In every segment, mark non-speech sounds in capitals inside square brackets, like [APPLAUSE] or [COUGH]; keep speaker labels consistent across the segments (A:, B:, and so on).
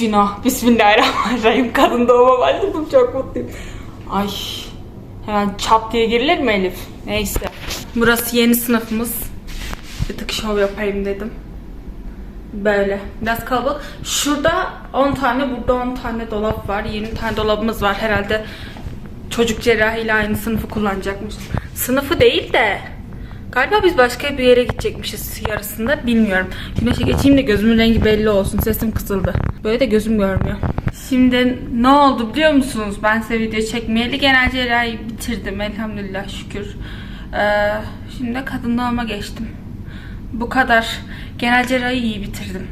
A: Günah. Bismillahirrahmanirrahim. Kadın doğuma başladım. Çok mutluyum. Ay. Hemen çap diye girilir mi Elif? Neyse. Burası yeni sınıfımız. Bir tık şov yapayım dedim. Böyle. Biraz kalabalık. Şurada 10 tane, burada 10 tane dolap var. 20 tane dolabımız var. Herhalde çocuk cerrahiyle aynı sınıfı kullanacakmışız. Sınıfı değil de galiba biz başka bir yere gidecekmişiz yarısında. Bilmiyorum. Güneşe geçeyim de gözümün rengi belli olsun. Sesim kısıldı. Böyle de gözüm görmüyor. Şimdi ne oldu biliyor musunuz? Ben size video çekmeyeli genel cerrahi bitirdim. Elhamdülillah şükür. Ee, şimdi kadın doğuma geçtim. Bu kadar. Genel cerrahi iyi bitirdim.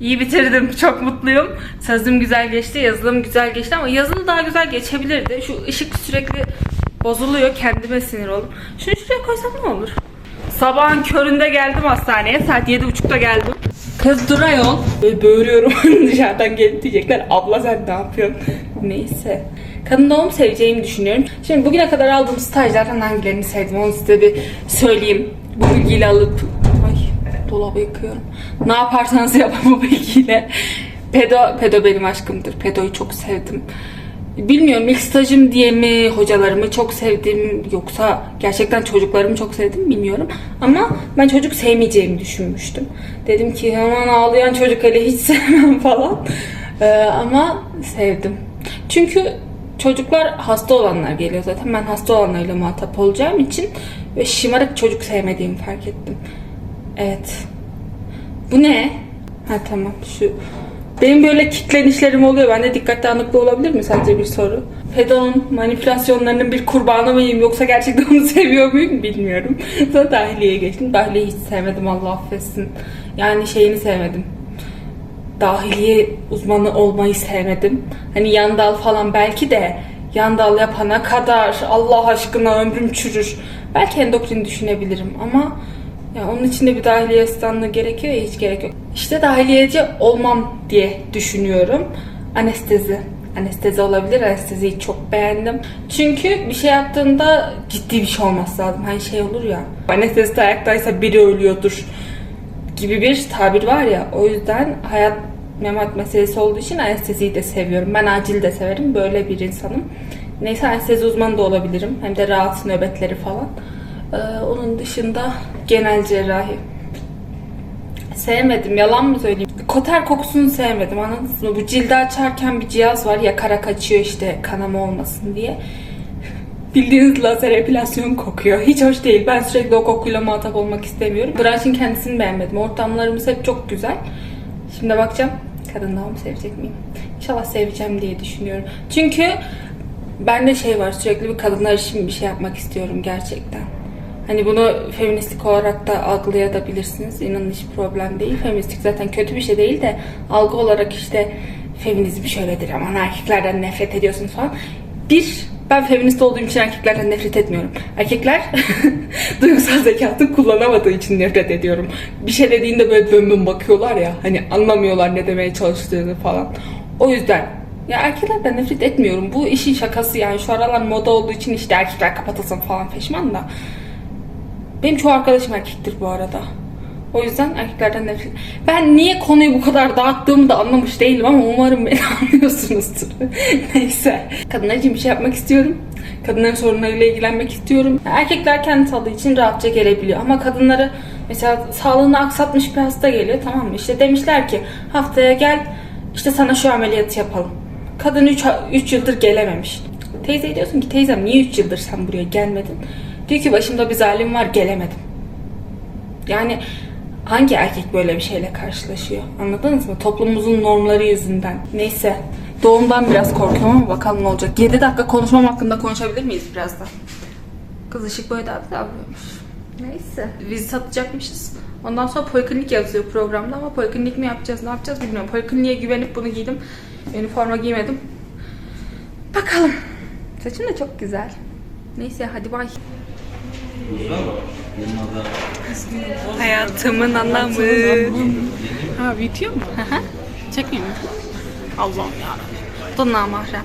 A: İyi bitirdim. [LAUGHS] Çok mutluyum. Sözüm güzel geçti. Yazılım güzel geçti ama yazılı daha güzel geçebilirdi. Şu ışık sürekli bozuluyor. Kendime sinir oldum. Şunu şuraya koysam ne olur? Sabahın köründe geldim hastaneye. Saat 7.30'da geldim. Kız dur ayol. Böyle böğürüyorum. [LAUGHS] Dışarıdan gelip diyecekler. Abla sen ne yapıyorsun? Neyse. Kadın doğum seveceğimi düşünüyorum. Şimdi bugüne kadar aldığım stajlardan hangilerini sevdim onu size bir söyleyeyim. Bu bilgiyle alıp... Ay dolabı yıkıyorum. Ne yaparsanız yapın bu bilgiyle. Pedo, pedo benim aşkımdır. Pedoyu çok sevdim. Bilmiyorum ilk stajım diye mi hocalarımı çok sevdim yoksa gerçekten çocuklarımı çok sevdim bilmiyorum. Ama ben çocuk sevmeyeceğimi düşünmüştüm. Dedim ki hemen ağlayan çocuk hele hiç [LAUGHS] sevmem falan. Ee, ama sevdim. Çünkü çocuklar hasta olanlar geliyor zaten. Ben hasta olanlarla muhatap olacağım için ve şımarık çocuk sevmediğimi fark ettim. Evet. Bu ne? Ha tamam şu benim böyle kitlenişlerim oluyor. Ben de dikkat dağınıklığı olabilir mi? Sadece bir soru. Pedonun manipülasyonlarının bir kurbanı mıyım yoksa gerçekten onu [LAUGHS] seviyor muyum bilmiyorum. [LAUGHS] Sonra dahiliyeye geçtim. Dahiliyeyi hiç sevmedim Allah affetsin. Yani şeyini sevmedim. Dahiliye uzmanı olmayı sevmedim. Hani yan dal falan belki de yan dal yapana kadar Allah aşkına ömrüm çürür. Belki endokrin düşünebilirim ama ya onun için de bir dahiliye asistanlığı gerekiyor ya hiç gerek yok. İşte dahiliyeci olmam diye düşünüyorum. Anestezi. Anestezi olabilir. Anesteziyi çok beğendim. Çünkü bir şey yaptığında ciddi bir şey olması lazım. Hani şey olur ya. Anestezide ayaktaysa biri ölüyordur gibi bir tabir var ya. O yüzden hayat memat meselesi olduğu için anesteziyi de seviyorum. Ben acil de severim. Böyle bir insanım. Neyse anestezi uzmanı da olabilirim. Hem de rahat nöbetleri falan. Ee, onun dışında genel cerrahi. Sevmedim. Yalan mı söyleyeyim? Koter kokusunu sevmedim anladınız mı? Bu cildi açarken bir cihaz var. Yakarak açıyor işte kanama olmasın diye. Bildiğiniz lazer epilasyon kokuyor. Hiç hoş değil. Ben sürekli o kokuyla muhatap olmak istemiyorum. Branşın kendisini beğenmedim. Ortamlarımız hep çok güzel. Şimdi bakacağım. Kadın doğum sevecek miyim? İnşallah seveceğim diye düşünüyorum. Çünkü bende şey var. Sürekli bir kadınlar için bir şey yapmak istiyorum gerçekten. Hani bunu feministik olarak da algılayabilirsiniz. İnanın hiç problem değil. Feministik zaten kötü bir şey değil de algı olarak işte feminizm şöyledir aman erkeklerden nefret ediyorsunuz falan. Bir, ben feminist olduğum için erkeklerden nefret etmiyorum. Erkekler [LAUGHS] duygusal zekatını kullanamadığı için nefret ediyorum. Bir şey dediğinde böyle dön bakıyorlar ya hani anlamıyorlar ne demeye çalıştığını falan. O yüzden ya erkeklerden nefret etmiyorum. Bu işin şakası yani şu aralar moda olduğu için işte erkekler kapatılsın falan peşman da. Benim çoğu arkadaşım erkektir bu arada. O yüzden erkeklerden nefret. Ben niye konuyu bu kadar dağıttığımı da anlamış değilim ama umarım beni [LAUGHS] anlıyorsunuzdur. [LAUGHS] Neyse. Kadınlar için bir şey yapmak istiyorum. Kadınların sorunlarıyla ilgilenmek istiyorum. Erkekler kendi sağlığı için rahatça gelebiliyor. Ama kadınları mesela sağlığını aksatmış bir hasta geliyor tamam mı? İşte demişler ki haftaya gel işte sana şu ameliyatı yapalım. Kadın 3 yıldır gelememiş. Teyze diyorsun ki teyzem niye 3 yıldır sen buraya gelmedin? Diyor ki başımda bir zalim var gelemedim. Yani hangi erkek böyle bir şeyle karşılaşıyor? Anladınız mı? Toplumumuzun normları yüzünden. Neyse. Doğumdan biraz korkuyorum ama bakalım ne olacak. 7 dakika konuşmam hakkında konuşabilir miyiz birazdan? Kız ışık böyle daha davranıyormuş. Neyse. Biz satacakmışız. Ondan sonra poliklinik yazıyor programda ama poliklinik mi yapacağız ne yapacağız bilmiyorum. Polikliniğe güvenip bunu giydim. Üniforma giymedim. Bakalım. Saçım da çok güzel. Neyse hadi bay. Hayatımın anlamı.
B: Ha video mu? Çekmeyeyim mi? Allah'ım ya.
A: Bu da namahrem.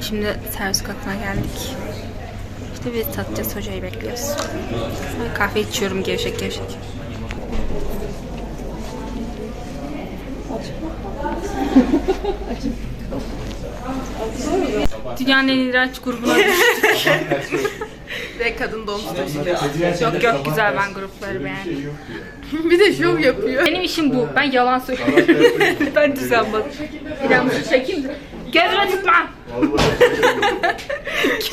A: Şimdi servis katına geldik. İşte biz satacağız hocayı bekliyoruz. Sonra kahve içiyorum gevşek gevşek. [LAUGHS] Dünyanın en iğrenç grubuna düştük.
B: Ve kadın doğum stajı.
A: yok yok güzel ben grupları beğendim. [LAUGHS]
B: bir de şov yapıyor.
A: Benim işim bu. Ben yalan söylüyorum. [LAUGHS] ben düzenbadım. İnanmışı çekeyim mi? Gözüme tutma.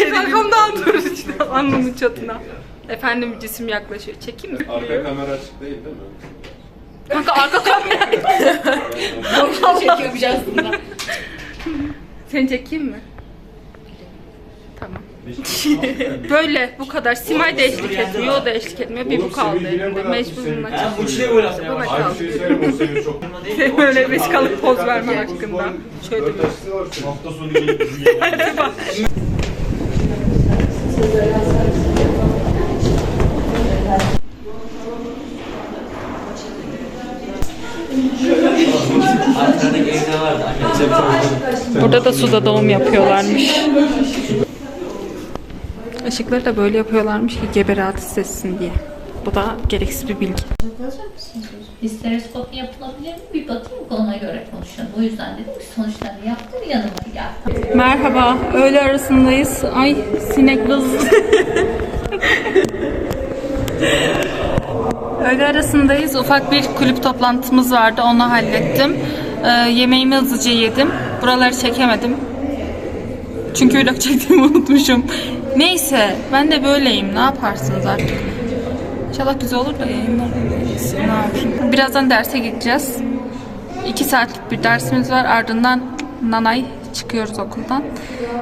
A: [LAUGHS] Arkamdan dur işte alnımın çatına. Efendim cisim yaklaşıyor. Çekeyim mi?
C: Arka kamera açık değil değil mi?
A: Kanka arka kamera.
B: Çekiyormuş aslında.
A: Seni çekeyim mi? Tamam. [LAUGHS] Böyle bu kadar. Simay da eşlik etmiyor, o da eşlik etmiyor. Bir bu kaldı elimde. Mecbur bununla
D: Bu oynasın ya.
A: Bana
C: Abi
A: kaldı. [LAUGHS]
C: bir şey söyleyeyim o çok.
A: Böyle vesikalık poz verme hakkında. Şöyle
C: Dört yaşlı var senin.
D: Hafta sonu gelip bizi yemek. Ankara'daki evde vardı. Anne.
A: Burada da suda doğum yapıyorlarmış. Işıkları da böyle yapıyorlarmış ki gebe rahat hissetsin diye. Bu da gereksiz bir bilgi.
E: Histeroskopi yapılabilir mi? Bir bakayım ona göre konuşalım. O yüzden dedim ki sonuçlarını yaptır yanıma gel.
A: Merhaba, öğle arasındayız. Ay sinek vız. öğle arasındayız. Ufak bir kulüp toplantımız vardı. Onu hallettim. Ee, yemeğimi hızlıca yedim. Buraları çekemedim. Çünkü vlog çektiğimi [LAUGHS] unutmuşum. Neyse, ben de böyleyim. Ne yaparsınız artık? İnşallah güzel olur da yayınlar. Birazdan derse gideceğiz. 2 saatlik bir dersimiz var. Ardından Nanay çıkıyoruz okuldan.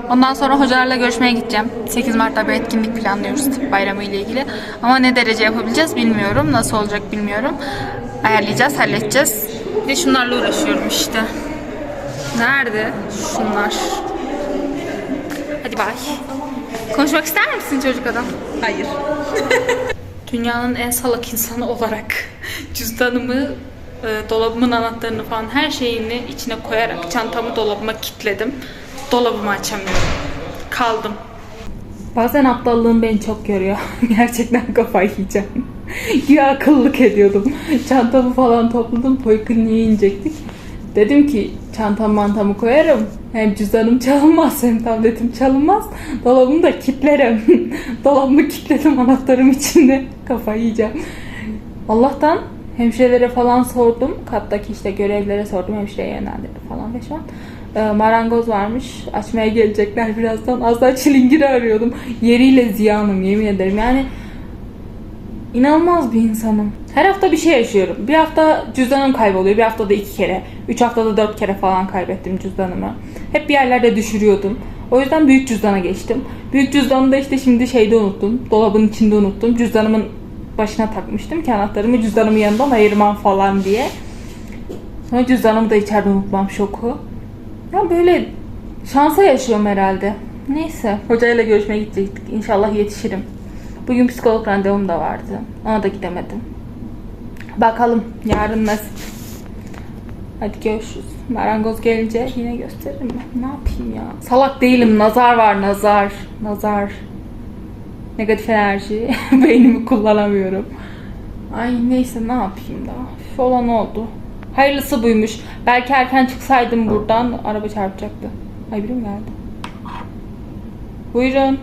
A: Ondan sonra hocalarla görüşmeye gideceğim. 8 Mart'ta bir etkinlik planlıyoruz bayramı ile ilgili. Ama ne derece yapabileceğiz bilmiyorum. Nasıl olacak bilmiyorum. Ayarlayacağız, halledeceğiz. De şunlarla uğraşıyorum işte. Nerede şunlar? Hadi bay. Konuşmak ister misin çocuk adam?
B: Hayır. [LAUGHS]
A: Dünyanın en salak insanı olarak [LAUGHS] cüzdanımı, e, dolabımın anahtarını falan her şeyini içine koyarak çantamı dolabıma kilitledim. Dolabımı açamıyorum. Kaldım. Bazen aptallığım beni çok yoruyor. [LAUGHS] Gerçekten kafayı yiyeceğim. Güya akıllık ediyordum. Çantamı falan topladım. Polikliniğe inecektik. Dedim ki çantam mantamı koyarım. Hem cüzdanım çalınmaz hem tabletim çalınmaz. Dolabımı da kilitlerim. [LAUGHS] Dolabımı kilitledim anahtarım içinde. Kafayı yiyeceğim. Allah'tan hemşirelere falan sordum. Kattaki işte görevlere sordum. Hemşireye yönlendirdi falan ve şu an. marangoz varmış. Açmaya gelecekler birazdan. Az daha çilingiri arıyordum. Yeriyle ziyanım yemin ederim. Yani İnanılmaz bir insanım. Her hafta bir şey yaşıyorum. Bir hafta cüzdanım kayboluyor. Bir haftada iki kere. Üç haftada dört kere falan kaybettim cüzdanımı. Hep bir yerlerde düşürüyordum. O yüzden büyük cüzdana geçtim. Büyük cüzdanı da işte şimdi şeyde unuttum. Dolabın içinde unuttum. Cüzdanımın başına takmıştım ki anahtarımı cüzdanımın yanından ayırmam falan diye. Sonra cüzdanımı da içeride unutmam şoku. Ya böyle şansa yaşıyorum herhalde. Neyse. Hocayla görüşmeye gidecektik. İnşallah yetişirim. Bugün psikolog randevum da vardı. Ona da gidemedim. Bakalım yarın nasip. Hadi görüşürüz. Marangoz gelince yine gösteririm ben. Ne yapayım ya? Salak değilim. Nazar var nazar. Nazar. Negatif enerji. [LAUGHS] Beynimi kullanamıyorum. Ay neyse ne yapayım daha. Üf, olan oldu. Hayırlısı buymuş. Belki erken çıksaydım buradan araba çarpacaktı. Ay mi geldi? Buyurun.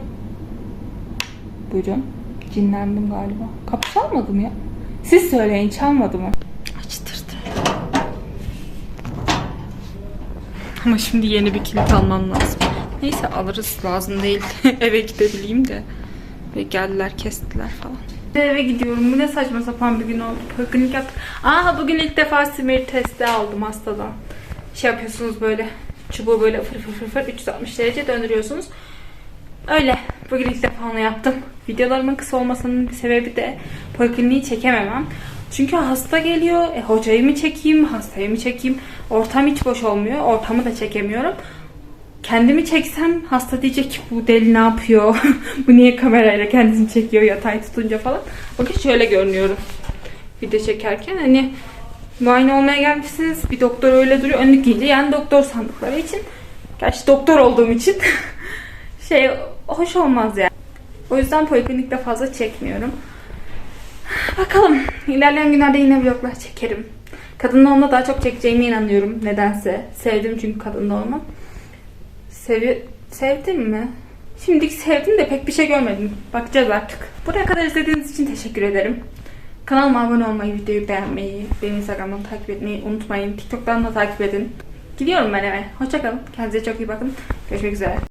A: Buyurun. Cinlendim galiba. Kapı çalmadı mı ya? Siz söyleyin çalmadı mı? Açtırdı. Ama şimdi yeni bir kilit almam lazım. Neyse alırız lazım değil. [LAUGHS] Eve gidebileyim de. Ve geldiler kestiler falan. Eve gidiyorum. Bu ne saçma sapan bir gün oldu. Poliklinik yaptık. Aa bugün ilk defa simir testi aldım hastadan. Şey yapıyorsunuz böyle. Çubuğu böyle fır fır fır fır 360 derece döndürüyorsunuz. Öyle. Bugün ilk defa onu yaptım. Videolarımın kısa olmasının bir sebebi de polikliniği çekememem. Çünkü hasta geliyor. E, hocayı mı çekeyim, hastayı mı çekeyim? Ortam hiç boş olmuyor. Ortamı da çekemiyorum. Kendimi çeksem hasta diyecek ki bu deli ne yapıyor? [LAUGHS] bu niye kamerayla kendisini çekiyor yatay tutunca falan. Bakın şöyle görünüyorum. Video çekerken hani muayene olmaya gelmişsiniz. Bir doktor öyle duruyor. Önlük giyince yani doktor sandıkları için. Gerçi doktor olduğum için [LAUGHS] şey hoş olmaz yani. O yüzden poliklinikte fazla çekmiyorum. Bakalım. İlerleyen günlerde yine vloglar çekerim. Kadın doğumda daha çok çekeceğime inanıyorum nedense. Sevdim çünkü kadın doğumu. Sevi sevdim mi? Şimdilik sevdim de pek bir şey görmedim. Bakacağız artık. Buraya kadar izlediğiniz için teşekkür ederim. Kanalıma abone olmayı, videoyu beğenmeyi, beni Instagram'dan takip etmeyi unutmayın. TikTok'tan da takip edin. Gidiyorum ben eve. Hoşçakalın. Kendinize çok iyi bakın. Görüşmek üzere.